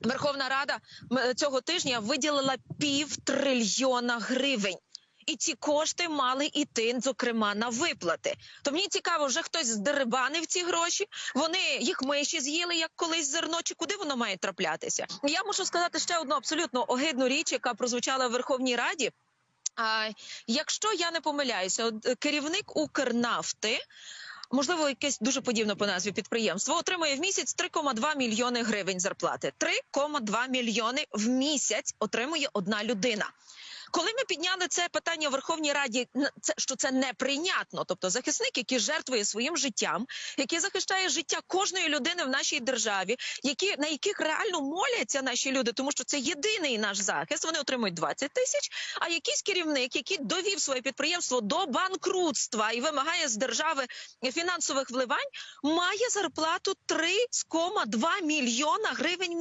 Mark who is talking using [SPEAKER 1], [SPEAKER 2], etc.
[SPEAKER 1] Верховна Рада цього тижня виділила пів трильйона гривень. І ці кошти мали йти, зокрема, на виплати. То мені цікаво, вже хтось здерибанив ці гроші. Вони їх миші з'їли, як колись зерно, чи куди воно має траплятися? Я мушу сказати ще одну абсолютно огидну річ, яка прозвучала в Верховній Раді. А, якщо я не помиляюся, е, керівник Укрнафти. Можливо, якесь дуже подібне по назві підприємство отримує в місяць 3,2 мільйони гривень зарплати. 3,2 мільйони в місяць отримує одна людина. Коли ми підняли це питання в Верховній Раді, це що це неприйнятно. Тобто захисник, який жертвує своїм життям, який захищає життя кожної людини в нашій державі, які на яких реально моляться наші люди, тому що це єдиний наш захист. Вони отримують 20 тисяч. А якийсь керівник, який довів своє підприємство до банкрутства і вимагає з держави фінансових вливань, має зарплату 3,2 мільйона гривень.